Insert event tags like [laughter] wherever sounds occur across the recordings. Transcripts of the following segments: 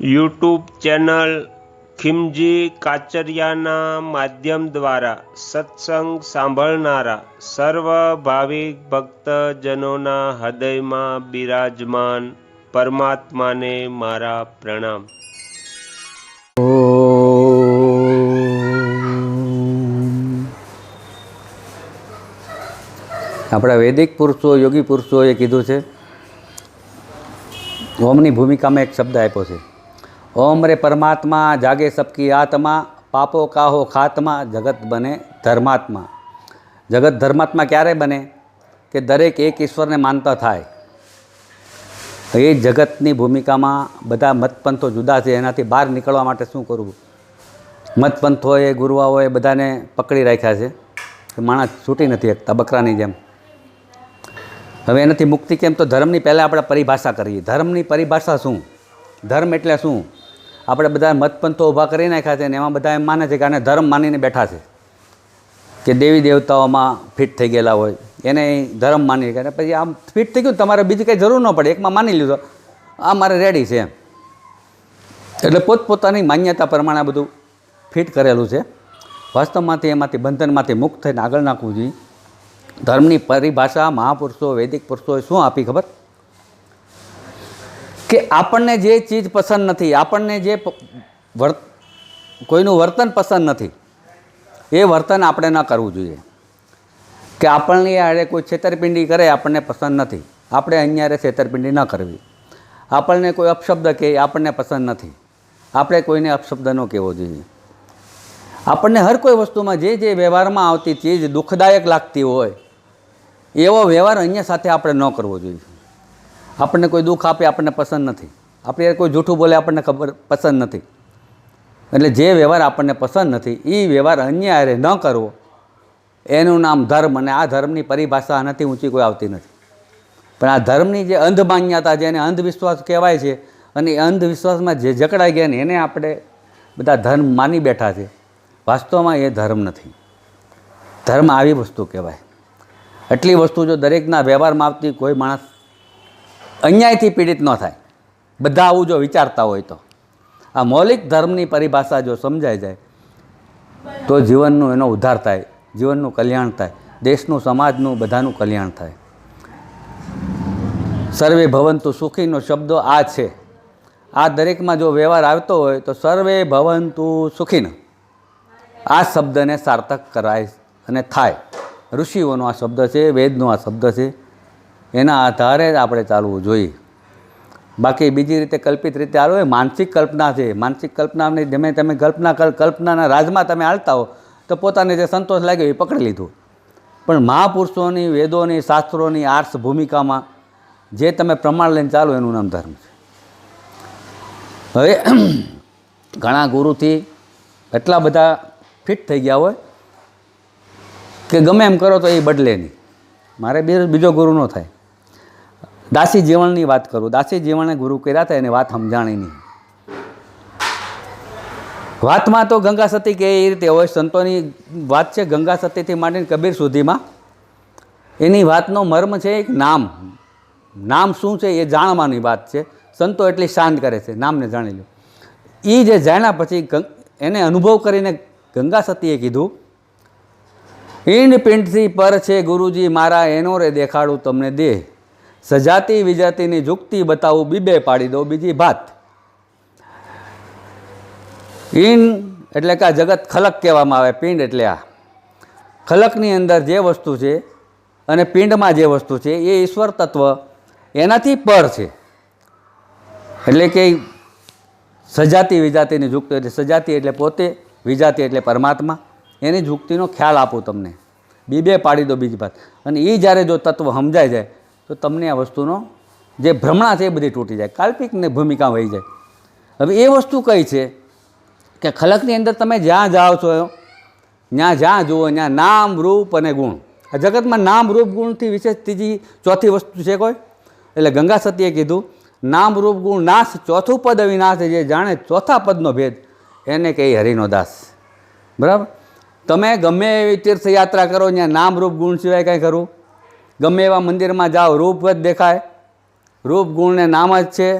YouTube channel ખિમજી કાચરિયાના માધ્યમ દ્વારા સત્સંગ સાંભળનારા સર્વ ભાવિક ભક્તજનોના હૃદયમાં બિરાજમાન પરમાત્માને મારા પ્રણામ. આપણા વૈદિક પુરુષો, યોગી પુરુષોએ કીધું છે, ઓમની ભૂમિકામાં એક શબ્દ આપ્યો છે. ઓમ રે પરમાત્મા, જાગે સબકી આત્મા, પાપો કાહો ખાતમા, જગત બને ધર્માત્મા. જગત ધર્માત્મા ક્યારે બને? કે દરેક એક ઈશ્વરને માનતા થાય. એ જગતની ભૂમિકામાં બધા મતપંથો જુદા છે, એનાથી બહાર નીકળવા માટે શું કરવું? મતપંથોએ, ગુરુવાઓએ બધાને પકડી રાખ્યા છે કે માણસ છૂટી નથી શકતા, બકરાની જેમ. હવે એનાથી મુક્તિ કેમ? તો ધર્મની પહેલાં આપણે પરિભાષા કરીએ. ધર્મની પરિભાષા શું? ધર્મ એટલે શું? આપણે બધા મતપંથો ઊભા કરી નાખ્યા છે અને એમાં બધા એમ માને છે કે આને ધર્મ માનીને બેઠા છે. કે દેવી દેવતાઓમાં ફિટ થઈ ગયેલા હોય. એને ધર્મ માની કે પછી આમ ફિટ થઈ ગયું તમારે બીજી કંઈ જરૂર ન પડે. એકમાં માની લીધો. આ મારે રેડી છે એમ. એટલે પોતપોતાની માન્યતા પ્રમાણે આ બધું ફિટ કરેલું છે. વાસ્તવમાંથી એમાંથી બંધનમાંથી મુક્ત થઈને આગળ નાખવું જોઈએ. ધર્મની પરિભાષા મહાપુરુષો, વૈદિક પુરુષોએ શું આપી ખબર? કે આપણને જે ચીજ પસંદ નથી, આપણને જે વર્ત કોઈનું વર્તન પસંદ નથી, એ વર્તન આપણે ન કરવું જોઈએ. કે આપણને આડે કોઈ છેતરપિંડી કરે, આપણને પસંદ નથી. આપણે અહીંયા છેતરપિંડી ન કરવી. આપણને કોઈ અપશબ્દ કહે, આપણને પસંદ નથી. આપણે કોઈને અપશબ્દ ન કહેવો જોઈએ. આપણને હર કોઈ વસ્તુમાં જે જે વ્યવહારમાં આવતી ચીજ દુઃખદાયક લાગતી હોય, એવો વ્યવહાર અહીંયા સાથે આપણે ન કરવો જોઈએ. આપણને કોઈ દુઃખ આપે, આપણને પસંદ નથી. આપણે કોઈ જૂઠું બોલે, આપણને ખબર, પસંદ નથી. એટલે જે વ્યવહાર આપણને પસંદ નથી એ વ્યવહાર અન્ય હારે ન કરવો. એનું નામ ધર્મ અને આ ધર્મની પરિભાષા આનાથી ઊંચી કોઈ આવતી નથી. પણ આ ધર્મની જે અંધ માન્યતા જેને અંધવિશ્વાસ કહેવાય છે, અને એ અંધવિશ્વાસમાં જે જકડાઈ ગયા ને, એને આપણે બધા ધર્મ માની બેઠા છે. વાસ્તવમાં એ ધર્મ નથી. ધર્મ આવી વસ્તુ કહેવાય. એટલી વસ્તુ જો દરેકના વ્યવહારમાં આવતી કોઈ માણસ અન્યાયથી પીડિત ન થાય. બધા આવું જો વિચારતા હોય તો. આ મૌલિક ધર્મની પરિભાષા જો સમજાઈ જાય, તો જીવનનું એનો ઉદ્ધાર થાય, જીવનનું કલ્યાણ થાય, દેશનું, સમાજનું, બધાનું કલ્યાણ થાય. સર્વે ભવંતુ સુખીનો શબ્દ આ છે. આ દરેકમાં જો વ્યવહાર આવતો હોય, તો સર્વે ભવંતુ સુખીન. આ શબ્દને સાર્થક કરાય અને થાય. ઋષિઓનો આ શબ્દ છે, વેદનો આ શબ્દ છે. એના આધારે જ આપણે ચાલવું જોઈએ. બાકી બીજી રીતે કલ્પિત રીતે હાલો એ માનસિક કલ્પના છે. માનસિક કલ્પનાની જેમે તમે કલ્પના કલ- કલ્પનાના રાજમાં તમે હાલતા હો, તો પોતાને જે સંતોષ લાગ્યો એ પકડી લીધું. પણ મહાપુરુષોની, વેદોની, શાસ્ત્રોની આર્ટ્સ ભૂમિકામાં જે તમે પ્રમાણ લઈને ચાલો એનું નામ ધર્મ છે. હવે [clears throat] ઘણા ગુરુથી એટલા બધા ફિટ થઈ ગયા હોય કે ગમે એમ કરો તો એ બદલે નહીં. મારે બીજો ગુરુ ન થાય. દાસી જીવનની વાત કરું. દાસી જીવણે ગુરુ કર્યા હતા, એની વાત સમજાણી નહીં. વાતમાં તો ગંગા સતી કે એ રીતે હોય સંતોની વાત છે ગંગા સતીથી માંડીને કબીર સુધીમાં. એની વાતનો મર્મ છે એક નામ. નામ શું છે એ જાણવાની વાત છે. સંતો એટલી શાંત કરે છે, નામને જાણી લો. એ જે જાણ્યા પછી એને અનુભવ કરીને ગંગા સતીએ કીધું ઈંડ પિંડથી પર છે ગુરુજી, મારા એનો રે દેખાડું તમને દેહ. સજાતિ વિજાતિની જુક્તિ બતાવું, બીબે પાડી દો બીજી ભાત ઈંડ એટલે કે આ જગત ખલક કહેવામાં આવે, પિંડ એટલે આ. ખલકની અંદર જે વસ્તુ છે અને પિંડમાં જે વસ્તુ છે, એ ઈશ્વર તત્વ એનાથી પર છે. એટલે કે સજાતિ વિજાતિની જુક્તિ, એટલે સજાતિ એટલે પોતે, વિજાતિ એટલે પરમાત્મા. એની જુક્તિનો ખ્યાલ આપું તમને. બીબે પાડી દો બીજી વાત. અને એ જ્યારે જો તત્વ સમજાઈ જાય તો તમને આ વસ્તુનો જે ભ્રમણા છે એ બધી તૂટી જાય કાલ્પિકની ભૂમિકા વહી જાય. હવે એ વસ્તુ કઈ છે કે ખલકની અંદર તમે જ્યાં જાઓ છો, ત્યાં જ્યાં જુઓ, ત્યાં નામ, રૂપ અને ગુણ. આ જગતમાં નામ, રૂપ, ગુણથી વિશેષ ત્રીજી ચોથી વસ્તુ છે કોઈ? એટલે ગંગા સતીએ કીધું, નામ, રૂપ, ગુણ નાશ, ચોથું પદ અવિનાશ જે જાણે ચોથા પદનો ભેદ, એને કહી હરિનો દાસ. બરાબર? તમે ગમે એવી તીર્થયાત્રા કરો, ત્યાં નામ, રૂપ, ગુણ સિવાય કાંઈ ખરું? ગમે એવા મંદિરમાં જાઓ, રૂપ જ દેખાય. રૂપ ગુણને નામ જ છે.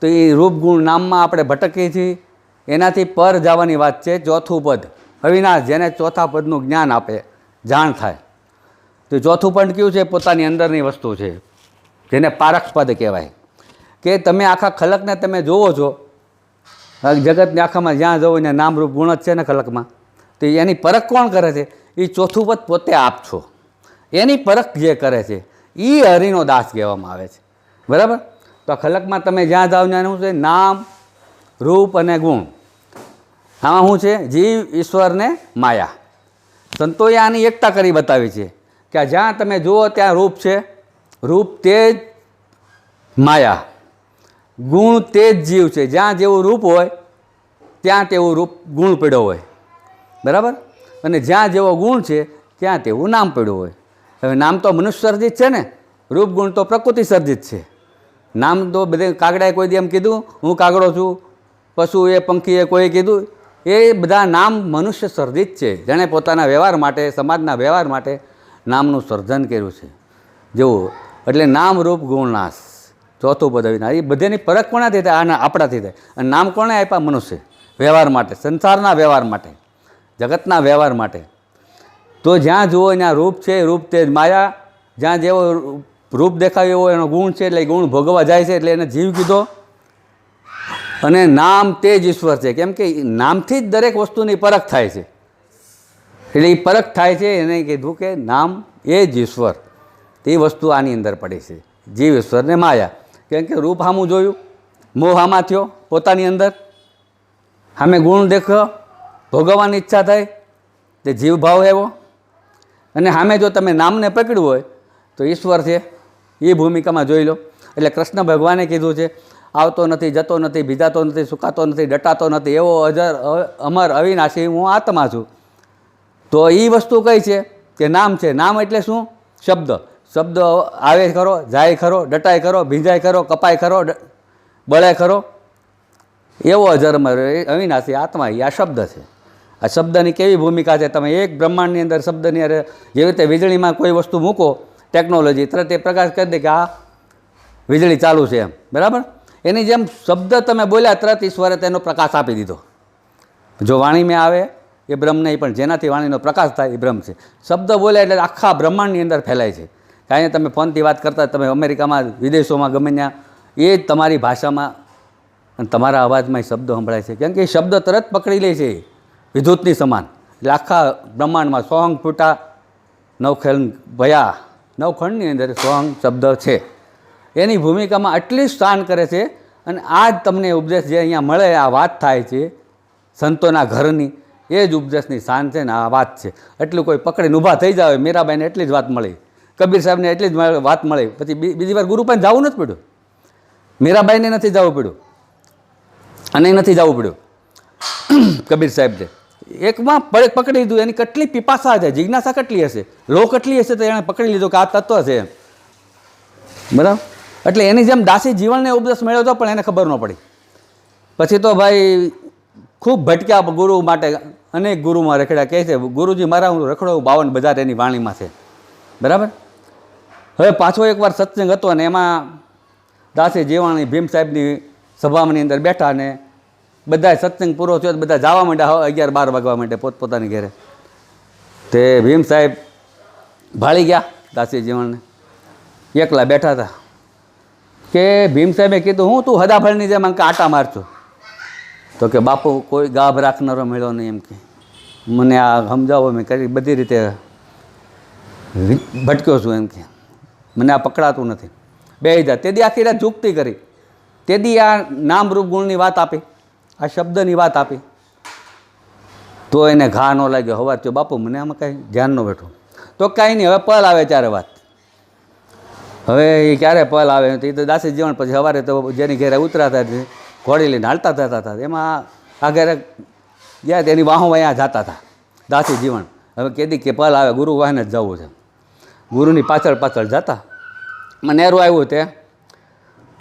તો એ રૂપ ગુણ નામમાં આપણે ભટકીએ છીએ. એનાથી પર જવાની વાત છે, ચોથું પદ. અવિનાશ જેને ચોથા પદનું જ્ઞાન આપે, જાણ થાય. તો ચોથું પદ કયું છે? પોતાની અંદરની વસ્તુ છે, જેને પારખ પદ કહેવાય. કે તમે આખા ખલકને તમે જોવો છો જગતની આખામાં જ્યાં જવો ને નામરૂપ ગુણ જ છે ને ખલકમાં? તો એની પરખ કોણ કરે છે? એ ચોથું પદ પોતે આપ છો. એની પરખ જે કરે છે એ હરિનો દાસ કહેવામાં આવે છે. બરાબર? તો ખલકમાં તમે જ્યાં જાઓ ત્યાં શું છે? નામ, રૂપ અને ગુણ. આમાં શું છે? જીવ ઈશ્વરને માયા. સંતોએ આની એકતા કરી બતાવી છે કે જ્યાં તમે જુઓ ત્યાં રૂપ છે. રૂપ તે જ માયા. ગુણ તે જ જીવ છે. જ્યાં જેવું રૂપ હોય, ત્યાં તેવું રૂપ ગુણ પડ્યો હોય. બરાબર? અને જ્યાં જેવો ગુણ છે, ત્યાં તેવું નામ પડ્યું હોય. હવે નામ તો મનુષ્ય સર્જિત છે ને, રૂપ ગુણ તો પ્રકૃતિ સર્જિત છે. નામ તો બધે કાગડાએ કોઈ દી એમ કીધું, હું કાગડો છું, પશુ એ પંખીએ કોઈ કીધું, એ બધા નામ મનુષ્ય સર્જિત છે. જેણે પોતાના વ્યવહાર માટે, સમાજના વ્યવહાર માટે નામનું સર્જન કર્યું છે. જેવું એટલે નામ, રૂપ ગુણનાશ ચોથું પદ અવિનાશ એ બધેની પરખ કોનાથી થાય? આના આપણાથી થાય. અને નામ કોણે આપ્યા? મનુષ્ય. વ્યવહાર માટે, સંસારના વ્યવહાર માટે, જગતના વ્યવહાર માટે. તો જ્યાં જુઓ ત્યાં રૂપ છે રૂપ તે જ માયા, જ્યાં જેવો રૂપ દેખાય એવો એનો ગુણ છે, એટલે ગુણ ભોગવવા જાય છે, એટલે એને જીવ કીધો. અને નામ તે જ ઈશ્વર છે. કેમ કે નામથી જ દરેક વસ્તુની પરખ થાય છે. એટલે એ પરખ થાય છે, એને કીધું કે નામ એ જ ઈશ્વર. તે વસ્તુ આની અંદર પડે છે. જીવ ઈશ્વર ને માયા. કેમ કે રૂપ હામું જોયું. મોહ આમાં થયો પોતાની અંદર. સામે ગુણ દેખ્યો ભોગવવાની ઈચ્છા થાય. તે જીવ ભાવ એવો અને સામે જો તમે નામને પકડ્યું હોય, તો ઈશ્વર છે, એ ભૂમિકામાં જોઈ લો. એટલે કૃષ્ણ ભગવાને કીધું છે, આવતો નથી, જતો નથી, ભીજાતો નથી, સુકાતો નથી, ડટાતો નથી, એવો અજર અમર અવિનાશી હું આત્મા છું. તો એ વસ્તુ કઈ છે? કે નામ છે. નામ એટલે શું? શબ્દ. શબ્દ આવે ખરો, જાય ખરો, ડટાય ખરો, ભીંજાય ખરો, કપાય ખરો બળે ખરો. એવો અજરમર એ અવિનાશી આત્મા એ આ શબ્દ છે. આ શબ્દની કેવી ભૂમિકા છે? તમે એક બ્રહ્માંડની અંદર શબ્દની અરે જેવી રીતે વીજળીમાં કોઈ વસ્તુ મૂકો ટેકનોલોજી તરત એ પ્રકાશ કરી દે કે આ વીજળી ચાલુ છે એમ. બરાબર? એની જેમ શબ્દ તમે બોલ્યા, તરત ઈશ્વરે તેનો પ્રકાશ આપી દીધો. જો વાણીમાં આવે, એ બ્રહ્મ નહીં, પણ જેનાથી વાણીનો પ્રકાશ થાય, એ બ્રહ્મ છે. શબ્દ બોલ્યા એટલે આખા બ્રહ્માંડની અંદર ફેલાય છે. કાંઈ તમે ફોનથી વાત કરતા, તમે અમેરિકામાં, વિદેશોમાં ગમે ત્યાં, એ જ તમારી ભાષામાં અને તમારા અવાજમાં શબ્દો સંભળાય છે. કેમ કે એ શબ્દ તરત પકડી લે છે. વિદ્યુતની સમાન. એટલે આખા બ્રહ્માંડમાં સોંગ ફૂટા નવખેલ ભયા, નવખંડની અંદર સોંગ શબ્દ છે. એની ભૂમિકામાં આટલી સ્થાન કરે છે અને આ જ તમને ઉપદેશ જે અહીંયા મળે, આ વાત થાય છે, સંતોના ઘરની, એ જ ઉપદેશની શાન છે ને આ વાત છે. એટલું કોઈ પકડીને ઊભા થઈ જાવ, મીરાબાઈને એટલી જ વાત મળી. કબીર સાહેબને એટલી જ વાત મળી. પછી બીજી વાર ગુરુ પણ જવું નથી પડ્યું. મીરાબાઈને નથી જવું પડ્યું. અને નથી જવું પડ્યું. [clears throat] કબીર સાહેબને. એકમાં પડે, પકડી લીધું, એની કેટલી પીપાસા છે, જિજ્ઞાસા કેટલી હશે? લો કેટલી હશે તો એણે પકડી લીધું કે આ તત્વ છે બરાબર? એટલે એની જેમ દાસી જીવનને ઉપદેશ મેળવ્યો હતો પણ એને ખબર ન પડી. પછી તો ભાઈ ખૂબ ભટક્યા ગુરુ માટે અનેક ગુરુમાં રખડ્યા, કહે છે, ગુરુજી મારા હું રખડો બાવન બજાર એની વાણીમાં છે. બરાબર? હવે પાછો એકવાર સત્સંગ હતો અને એમાં દાસી જીવાણી ભીમ સાહેબની સભાની અંદર બેઠા ને બધા સત્સંગ પૂરો થયો બધા જવા માંડ્યા અગિયાર બાર વાગવા માટે પોતપોતાની ઘરે. તે ભીમ સાહેબ ભાળી ગયા દાસી જીવણને એકલા બેઠા હતા. કે ભીમ સાહેબે કીધું, હું તું હદાફળની જેમ આમ કે આટા મારছো તો કે, બાપુ, કોઈ ગાભ રાખનારો મેળો નહીં એમ કે. મને આ સમજાવો, મેં કરી બધી રીતે ભટક્યો છું એમ કે. મને આ પકડાતું નથી. બે જા તેદી આખી રાત ઝૂકતી કરી. તેદી આ નામ રૂપ ગુણની વાત આપી. આ શબ્દની વાત આપી. તો એને ઘા ન લાગ્યો. હવા થયો. બાપુ, મને આમાં કાંઈ ધ્યાન ન બેઠો. તો કાંઈ નહીં, હવે પલ આવે ત્યારે વાત. હવે એ ક્યારે પલ આવે? તો એ તો દાસી જીવન પછી સવારે તો જેની ઘેરે ઉતરાતા ઘોડી લઈને હાલતા થતા હતા. એમાં આ ઘેરે ગયા તેની વાહો અહીંયા જતા હતા. દાસી જીવન. હવે કેદી કે પલ આવે? ગુરુ વાહને જ જવું છે. ગુરુની પાછળ પાછળ જતા. મને આવ્યું તે.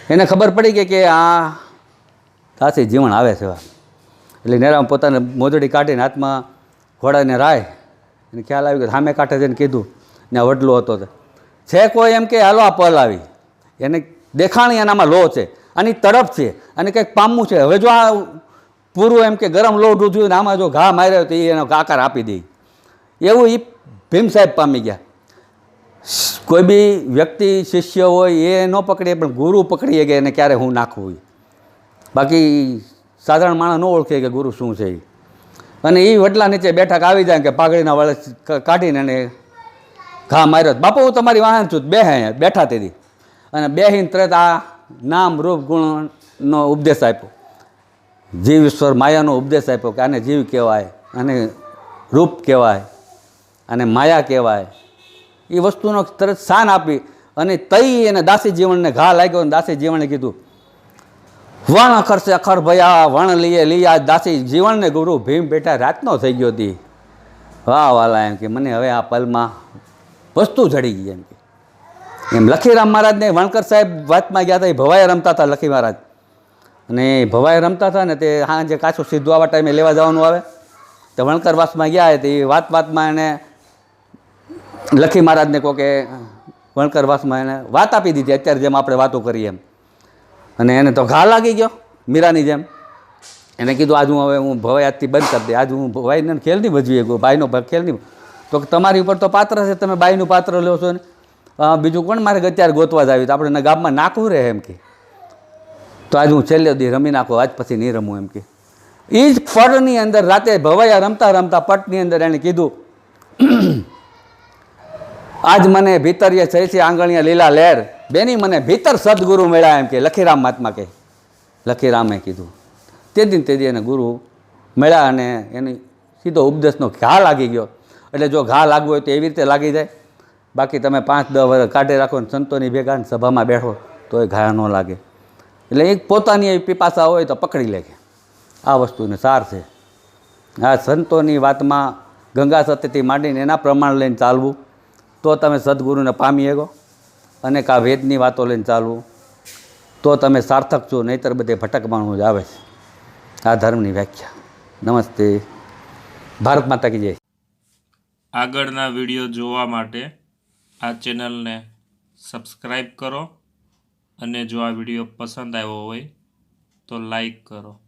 એને ખબર પડી કે આ દાસી જીવન આવે છે એટલે નેરામાં પોતાને મોજડી કાઢીને હાથમાં ઘોડાને રાય, એને ખ્યાલ આવ્યો કે સામે કાંઠે જઈને કીધું, ને વડલો હતો છે કોઈ એમ કે, હાલો આ પલ આવી. એને દેખાણી એનામાં લો છે, આની તડપ છે, અને કંઈક પામવું છે. હવે જો આ પૂરું એમ કે ગરમ લોટ ઉઠ્યું ને આમાં જો ઘા માર્યો તો એ એનો આકાર આપી દે. એવું એ ભીમ સાહેબ પામી ગયા. કોઈ બી વ્યક્તિ, શિષ્ય હોય, એ ન પકડીએ પણ ગુરુ પકડીએ કે એને ક્યારે હું નાખવું એ. બાકી સાધારણ માણસ ન ઓળખે કે ગુરુ શું છે એ. અને એ વડલા નીચે બેઠક આવી જાય કે પાઘડીના વળે કાઢીને એને ઘા માર્યો. બાપુ, હું તમારી વાહન છું, બે બેઠા તેથી અને બેહીન તરત આ નામ, રૂપ, ગુણનો ઉપદેશ આપ્યો. જીવ ઈશ્વર માયાનો ઉપદેશ આપ્યો કે આને જીવ કહેવાય, અને રૂપ કહેવાય, અને માયા કહેવાય. એ વસ્તુનો તરત શાન આપી અને તઈ એને દાસી જીવનને ઘા લાગ્યો અને દાસી જીવને કીધું વણ અખરશે અખર ભયા, વણ લઈએ લીયા, દાસી. જીવનને ગુરુ ભીમ બેઠા રાતનો થઈ ગયો હતી વાહ વાલા એમ કે મને હવે આ પલમાં વસ્તુ જડી ગઈ એમ કે. એમ લખીરામ મહારાજને વણકર સાહેબ વાતમાં ગયા હતા, એ ભવાઈ રમતા હતા લખી મહારાજ. અને ભવાઈ રમતા હતા ને તે જે કાચું સીધું આવા ટાઈમે લેવા જવાનું આવે. તો વણકર વાસમાં ગયા તે વાત વાતમાં એને લખી મહારાજને કહો કે, વણકર વાસમાં એને વાત આપી દીધી, અત્યારે જેમ આપણે વાતો કરીએ એમ. અને એને તો ઘા લાગી ગયો, મીરાની જેમ. એને કીધું, આજ હું હવે હું ભવાઈ આજથી બંધ કરી દે. આજ હું ભાઈને ખેલ નહીં ભજવી ગયો ભાઈનો ખેલ નહીં તો તમારી ઉપર તો પાત્ર છે, તમે બાઈનું પાત્ર લો છો ને. બીજું કોણ મારે અત્યારે ગોતવા જ આવ્યું આપણે ગામમાં નાખવું રહે એમ કે. તો આજ હું છેલ્લે દી રમી નાખું, આજ પછી નહીં રમું એમ કે. એ જ ફળની અંદર રાતે ભવાયા રમતા રમતા પટની અંદર એણે કીધું, આજ મને ભીતરીએ છે આંગણીયા લીલા લહેર બેની મને ભીતર સદગુરુ મળ્યા એમ કે, લખીરામ મહાત્મા કે લખીરામે કીધું. તે દિન તે એને ગુરુ મળ્યા અને એની સીધો ઉપદેશનો ઘા લાગી ગયો. એટલે જો ઘા લાગવો હોય તો એવી રીતે લાગી જાય. બાકી તમે પાંચ, દસ વર્ષ કાઢી રાખો ને સંતોની ભેગા ને સભામાં બેઠો તો એ ઘા ન લાગે. એટલે એક પોતાની એવી પીપાસા હોય તો પકડી લે આ વસ્તુને સાર છે. આ સંતોની વાતમાં ગંગા સત્યથી માંડીને એના પ્રમાણ લઈને ચાલવું. તો તમે સદગુરુને પામી શકો. અને કાં વેદની વાતો લઈને ચાલવું, તો તમે સાર્થક છો, નહીતર બધે ભટકવાનું જ આવે છે. આ ધર્મની વ્યાખ્યા. નમસ્તે. ભારત માતા કી જય. આગળના વીડિયો જોવા માટે આ ચેનલને સબસ્ક્રાઈબ કરો અને જો આ વીડિયો પસંદ આવ્યો હોય તો લાઈક કરો.